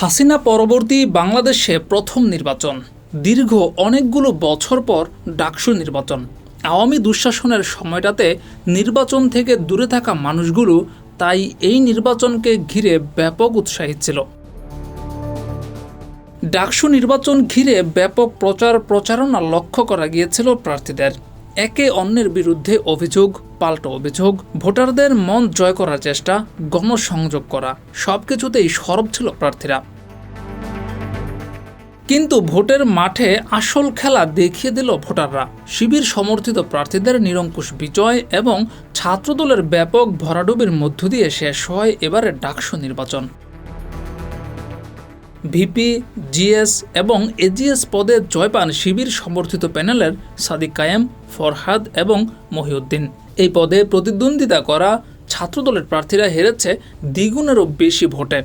হাসিনা পরবর্তী বাংলাদেশে প্রথম নির্বাচন। দীর্ঘ অনেকগুলো বছর পর ডাকসু নির্বাচন। আওয়ামী দুঃশাসনের সময়টাতে নির্বাচন থেকে দূরে থাকা মানুষগুলো তাই এই নির্বাচনকে ঘিরে ব্যাপক উৎসাহী ছিল। ডাকসু নির্বাচন ঘিরে ব্যাপক প্রচার প্রচারণা লক্ষ্য করা গিয়েছিল প্রার্থীদের। একে অন্যের বিরুদ্ধে অভিযোগ, পাল্টা অভিযোগ, ভোটারদের মন জয় করার চেষ্টা, গণসংযোগ করা, সবকিছুতেই সরব ছিল প্রার্থীরা। কিন্তু ভোটের মাঠে আসল খেলা দেখিয়ে দিল ভোটাররা। শিবির সমর্থিত প্রার্থীদের নিরঙ্কুশ বিজয় এবং ছাত্রদলের ব্যাপক ভরাডুবির মধ্য দিয়ে শেষ হয় এবারের ডাকসু নির্বাচন। ভিপি, জিএস এবং এজিএস পদে জয় পান শিবির সমর্থিত প্যানেলের সাদিক কায়েম, ফরহাদ এবং মহিউদ্দিন। এই পদে প্রতিদ্বন্দ্বিতা করা ছাত্রদলের প্রার্থীরা হেরেছে দ্বিগুণেরও বেশি ভোটে।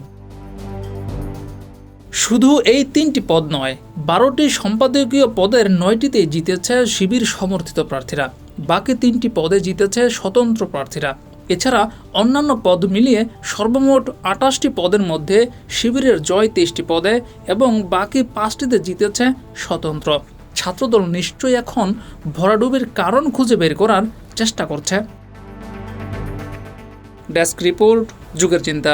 শুধু এই তিনটি পদ নয়, বারোটি সম্পাদকীয় পদের নয়টিতেই জিতেছে শিবির সমর্থিত প্রার্থীরা। বাকি তিনটি পদে জিতেছে স্বতন্ত্র প্রার্থীরা। এছাড়া অন্যান্য পদ মিলিয়ে সর্বমোট আটাশটি পদের মধ্যে শিবিরের জয় তেইশটি পদে এবং বাকি পাঁচটিতে জিতেছে স্বতন্ত্র। ছাত্রদল নিশ্চয়ই এখন ভরাডুবির কারণ খুঁজে বের করার চেষ্টা করছে। ডেস্ক রিপোর্ট, যুগের চিন্তা।